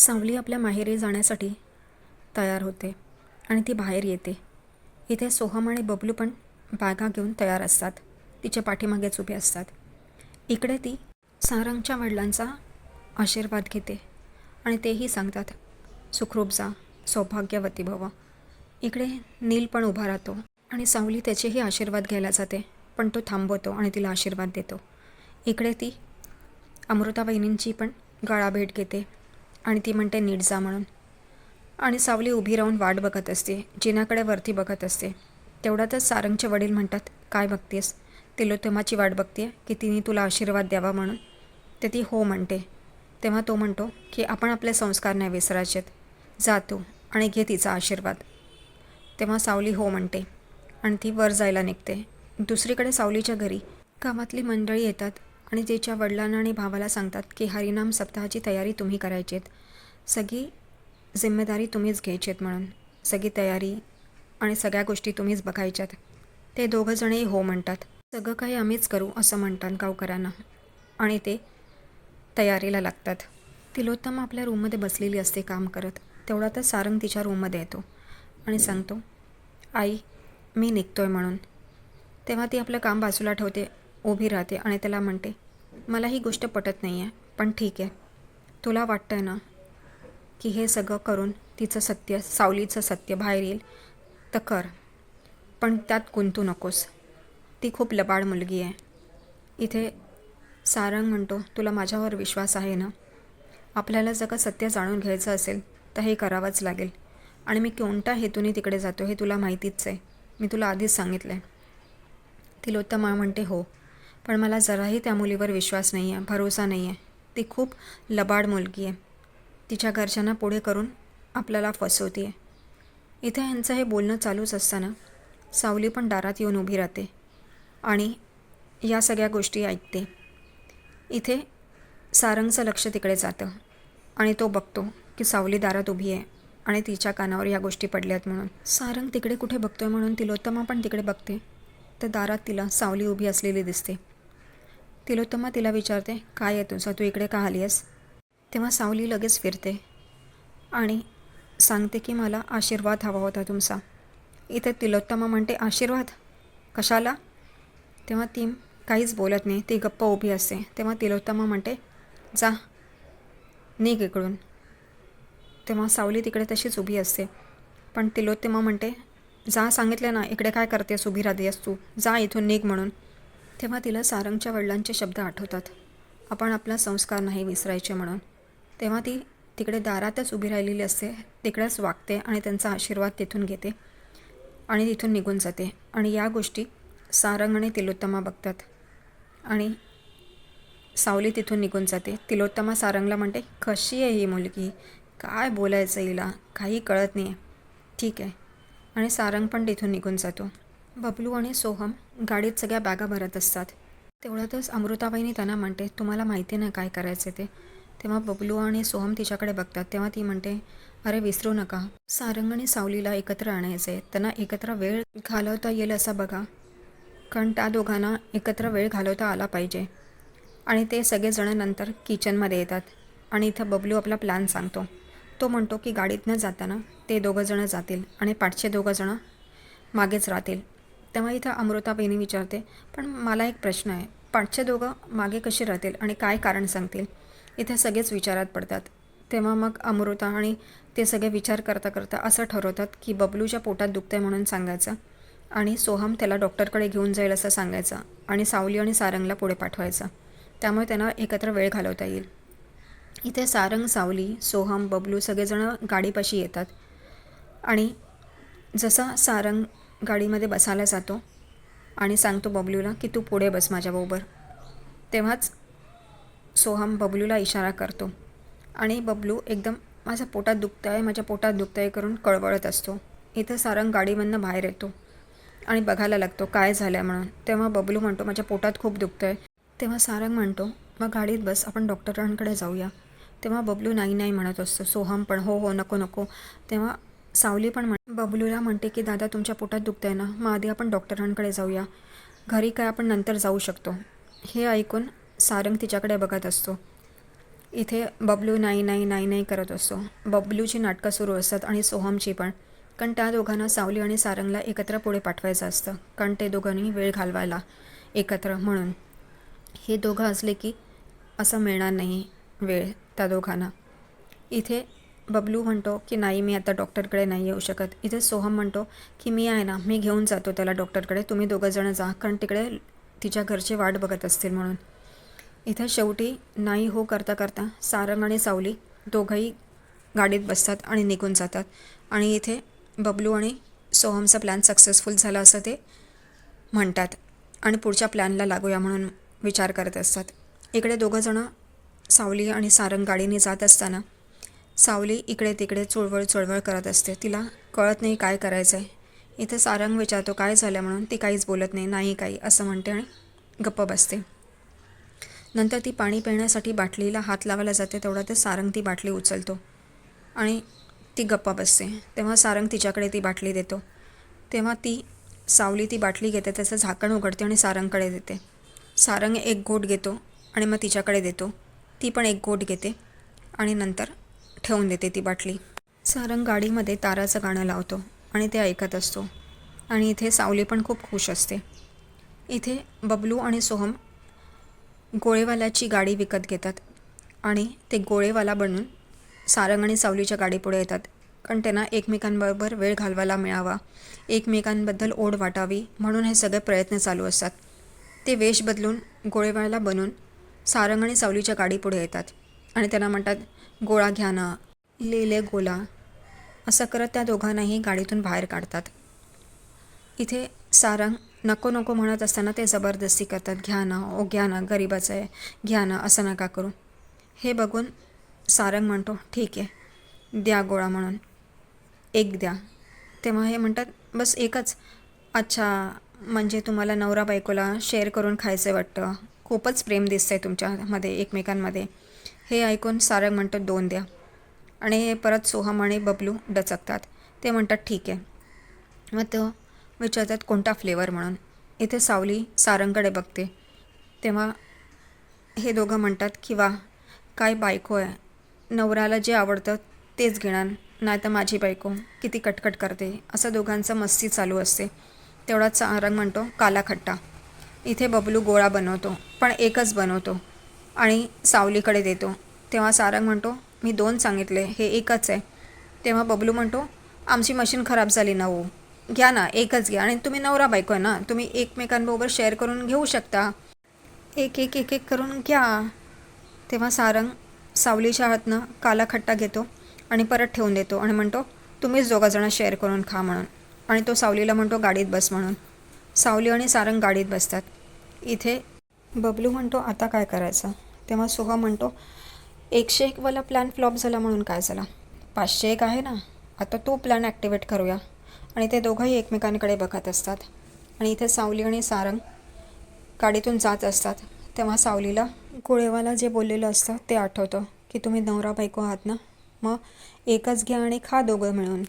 सावली आपल्या माहेरी जाण्यासाठी तयार होते आणि ती बाहेर येते. इथे सोहम आणि बबलू पण बॅगा घेऊन तयार असतात. तिच्या पाठीमागेच उभे असतात. इकडे ती सारंगच्या वडिलांचा आशीर्वाद घेते आणि तेही सांगतात सुखरूप जा सौभाग्यवती भव. इकडे नील पण उभा राहतो आणि सावली त्याचेही आशीर्वाद घ्यायला जाते पण तो थांबवतो आणि तिला आशीर्वाद देतो. इकडे ती अमृता वहिनींची पण गळाभेट घेते आणि ती म्हणते नीट जा म्हणून. आणि सावली उभी राहून वाट बघत असते जिनाकडे वरती बघत असते. तेवढ्यातच सारंगचे वडील म्हणतात काय बघतेस? तिलोत्तमाची वाट बघते की तिने तुला आशीर्वाद द्यावा म्हणून? तर ती हो म्हणते. तेव्हा तो म्हणतो की आपण आपले संस्कार नाही विसरायचेत. जा तू आणि घे तिचा आशीर्वाद. तेव्हा सावली हो म्हणते आणि ती वर जायला निघते. दुसरीकडे सावलीच्या घरी कामातली मंडळी येतात. आणि तिच्या वडिलांना आणि भावाला सांगतात की हरिनाम सप्ताहाची तयारी तुम्ही करायची आहेत सगळी जिम्मेदारी तुम्हीच घ्यायची आहेत म्हणून. सगळी तयारी आणि सगळ्या गोष्टी तुम्हीच बघायच्यात. ते दोघंजणही हो म्हणतात. सगळं काही आम्हीच करू असं म्हणतात गावकऱ्यांना. आणि ते तयारीला लागतात. तिलोत्तम आपल्या रूममध्ये बसलेली असते काम करत. तेवढ्यातच सारंग तिच्या रूममध्ये येतो आणि सांगतो आई मी निघतोय म्हणून. तेव्हा ती आपलं काम बाजूला ठेवते उभी राहते आणि त्याला म्हणते मला ही गोष्ट पटत नाही आहे पण ठीक आहे. तुला वाटतं आहे ना की हे सगळं करून तिचं सत्य सावलीचं सत्य बाहेर येईल? तर कर. पण त्यात गुंतू नकोस. ती खूप लबाड मुलगी आहे. इथे सारंग म्हणतो तुला माझ्यावर विश्वास आहे ना? आपल्याला जर का सत्य जाणून घ्यायचं असेल तर हे करावंच लागेल. आणि मी कोणत्या हेतूने तिकडे जातो हे तुला माहितीच आहे. मी तुला आधीच सांगितलं आहे तिलोत्तमा म्हणते हो. पण मला जराही त्या मुलीवर विश्वास नाही आहे भरोसा नाही आहे ती खूप लबाड मुलगी आहे. तिच्या घरच्यांना पुढे करून आपल्याला फसवते आहे इथे यांचं हे बोलणं चालूच असताना सावली पण दारात येऊन उभी राहते आणि या सगळ्या गोष्टी ऐकते. इथे सारंगचं लक्ष तिकडे जातं आणि तो बघतो की सावली दारात उभी आहे आणि तिच्या कानावर या गोष्टी पडल्यात म्हणून. सारंग तिकडे कुठे बघतोय म्हणून तिलोत्तमा पण तिकडे बघते. तर दारात तिला सावली उभी असलेली दिसते. तिलोत्तमा तिला विचारते काय आहे तुझं? तू इकडे का आली आहेस तेव्हा सावली लगेच फिरते आणि सांगते की मला आशीर्वाद हवा होता तुमचा. इथे तिलोत्तमा म्हणते आशीर्वाद? कशाला? तेव्हा ती काहीच बोलत नाही ती गप्प उभी असते. तेव्हा तिलोत्तमा म्हणते जा निघ इकडून. तेव्हा सावली तिकडे तशीच उभी असते. पण तिलोत्तमा म्हणते जा सांगितलं ना इकडे काय करतेस? उभी राहतेस तू? जा इथून निघ म्हणून. तेव्हा तिला सारंगच्या वडिलांचे शब्द आठवतात. आपण आपला संस्कार नाही विसरायचे म्हणून. तेव्हा ती तिकडे दारातच उभी राहिलेली असते. तिकडेच वागते आणि त्यांचा आशीर्वाद तिथून घेते आणि तिथून निघून जाते. आणि या गोष्टी सारंग आणि तिलोत्तमा बघतात. आणि सावली तिथून निघून जाते. तिलोत्तमा सारंगला म्हणते कशी आहे ही मुलगी? काय बोलायचं हिला? काही कळत नाही आहे ठीक आहे. आणि सारंग पण तिथून निघून जातो. बबलू आणि सोहम गाडीत सगळ्या बॅगा भरत असतात. तेवढ्यातच अमृताबाईनी त्यांना म्हणते तुम्हाला माहिती नाही काय करायचं ते? तेव्हा बबलू आणि सोहम तिच्याकडे बघतात. तेव्हा ती म्हणते अरे विसरू नका. सारंग आणि सावलीला एकत्र आणायचे त्यांना एकत्र वेळ घालवता येईल असा बघा. कारण त्या दोघांना एकत्र वेळ घालवता आला पाहिजे. आणि ते सगळेजण नंतर किचनमध्ये येतात आणि इथं बबलू आपला प्लॅन सांगतो. तो म्हणतो की गाडीतनं जाताना ते दोघंजणं जातील आणि पाठचे दोघंजणं मागेच राहतील. तेव्हा इथं अमृता बहिणी विचारते पण मला एक प्रश्न आहे. पाठचे दोघं मागे कसे राहतील आणि काय कारण सांगतील? इथे सगळेच विचारात पडतात. तेव्हा मग अमृता आणि ते सगळे विचार करता करता असं ठरवतात की बबलूच्या पोटात दुखतंय म्हणून सांगायचं आणि सोहम त्याला डॉक्टरकडे घेऊन जाईल असं सांगायचं आणि सावली आणि सारंगला पुढे पाठवायचं. त्यामुळे त्यांना एकत्र वेळ घालवता येईल. इथे सारंग सावली सोहम बबलू सगळेजणं गाडीपाशी येतात आणि जसा सारंग गाडीमध्ये बसायला जातो आणि सांगतो बबलूला की तू पुढे बस माझ्याबरोबर. तेव्हाच सोहम बबलूला इशारा करतो आणि बबलू एकदम माझ्या पोटात दुखतं आहे माझ्या पोटात दुखतं आहे करून कळवळत असतो. इथं सारंग गाडीमधनं बाहेर येतो आणि बघायला लागतो काय झालं म्हणून. तेव्हा बबलू म्हणतो माझ्या पोटात खूप दुखतं आहे तेव्हा सारंग म्हणतो मग गाडीत बस आपण डॉक्टरांकडे जाऊया. तेव्हा बबलू नाही नाही म्हणत असतो सोहम पण हो हो नको नको. तेव्हा सावली पण म्हण बबलूला म्हणते की दादा तुमच्या पोटात दुखतं आहे ना? मग आधी आपण डॉक्टरांकडे जाऊया. घरी काय आपण नंतर जाऊ शकतो. हे ऐकून सारंग तिच्याकडे बघत असतो. इथे बबलू नाही नाही नाही नाही करत असतो. बबलूची नाटकं सुरू असतात आणि सोहमची पण. कारण त्या दोघांना सावली आणि सारंगला एकत्र पुढे पाठवायचं असतं. कारण ते दोघांनी वेळ घालवायला एकत्र म्हणून. हे दोघं असले की असं मिळणार नाही वेळ त्या दोघांना. इथे बबलू म्हणतो की नाही मी आता डॉक्टरकडे नाही येऊ शकत. इथे सोहम म्हणतो की मी आहे ना मी घेऊन जातो त्याला डॉक्टरकडे. तुम्ही दोघंजणं जा कारण तिकडे तिच्या घरचे वाट बघत असतील म्हणून. इथे शेवटी नाही हो करता करता सारंग आणि सावली दोघंही गाडीत बसतात आणि निघून जातात. आणि इथे बबलू आणि सोहमचा प्लॅन सक्सेसफुल झाला असं ते म्हणतात. आणि पुढच्या प्लॅनला लागूया म्हणून विचार करत असतात. इकडे दोघंजणं सावली आणि सारंग गाडीने जात असताना सावली इकडे तिकडे चुळवळ चुळवळ करत असते. तिला कळत नाही काय करायचं आहे इथे सारंग विचारतो काय झालं? म्हणून ती काहीच बोलत नाही. नाही काही असं म्हणते आणि गप्प बसते. नंतर ती पाणी पिण्यासाठी बाटलीला हात लावायला जाते. तेवढा ते सारंग ती बाटली उचलतो आणि ती गप्पा बसते. तेव्हा सारंग तिच्याकडे ती बाटली देतो. तेव्हा ती सावली ती बाटली घेते. त्याचं झाकण उघडते आणि सारंगकडे देते. सारंग एक घोट घेतो आणि मग तिच्याकडे देतो. ती पण एक घोट घेते आणि नंतर ठेवून देते ती बाटली. सारंग गाडीमध्ये ताराचं गाणं लावतो आणि ते ऐकत असतो. आणि इथे सावली पण खूप खुश असते. इथे बबलू आणि सोहम गोळेवाल्याची गाडी विकत घेतात आणि ते गोळेवाला बनून सारंग आणि सावलीच्या गाडीपुढे येतात. कारण त्यांना एकमेकांबरोबर वेळ घालवायला मिळावा एकमेकांबद्दल ओढ वाटावी म्हणून हे सगळे प्रयत्न चालू असतात. ते वेश बदलून गोळेवाला बनून सारंग आणि सावलीच्या गाडीपुढे येतात. आणि त्यांना म्हणतात गोळा घ्या ना लेले गोला. असं करत त्या दोघांनाही गाडीतून बाहेर काढतात. इथे सारंग नको नको म्हणत असताना ते जबरदस्ती करतात घ्या ना ओ घ्या ना गरीबाचं आहे घ्या ना असं नका करू. हे बघून सारंग म्हणतो ठीक आहे द्या गोळा म्हणून. एक द्या. तेव्हा हे म्हणतात बस एकच. अच्छा म्हणजे तुम्हाला नवरा बायकोला शेअर करून खायचं वाटतं. खूपच प्रेम दिसतं आहे तुमच्यामध्ये एकमेकांमध्ये. हे ऐकून सारंग म्हणतो दोन द्या. आणि हे परत सोहम आणि बबलू डचकतात. ते म्हणतात ठीक आहे. मग तो विचारतात कोणता फ्लेवर म्हणून? इथे सावली सारंगकडे बघते. तेव्हा हे दोघं म्हणतात की वा काय बायको आहे. नवऱ्याला जे आवडतं तेच घेणार नाही तर माझी बायको किती कटकट करते. असं दोघांचं मस्ती चालू असते. तेवढाच सारंग म्हणतो काला खट्टा. इथे बबलू गोळा बनवतो पण एकच बनवतो. आणि सावलीकडे देतो. तेव्हा सारंग म्हणतो मी दोन सांगितले हे एकच आहे. तेव्हा बबलू म्हणतो आमची मशीन खराब झाली ना हो घ्या ना एकच घ्या. आणि तुम्ही नवरा बायको आहे ना तुम्ही एकमेकांबरोबर शेअर करून घेऊ शकता. एक एक एक एक करून घ्या. तेव्हा सारंग सावलीच्या हातनं काला खट्टा घेतो आणि परत ठेवून देतो आणि म्हणतो तुम्हीच दोघंजणं शेअर करून खा म्हणून. आणि तो सावलीला म्हणतो गाडीत बस म्हणून. सावली आणि सारंग गाडीत बसतात. इथे बबलू म्हणतो आता काय करायचं? तेव्हा सोहा म्हणतो एकशे एकवाला प्लॅन फ्लॉप झाला म्हणून काय झाला? पाचशे एक आहे ना आता तो प्लॅन ॲक्टिवेट करूया. आणि ते दोघंही एकमेकांकडे बघत असतात. आणि इथे सावली आणि सारंग गाडीतून जात असतात. तेव्हा सावलीला गोळेवाला जे बोललेलं असतं ते आठवतं की तुम्ही नवरा बायको आहात ना? मग एकच घ्या आणि खा दोघं मिळून.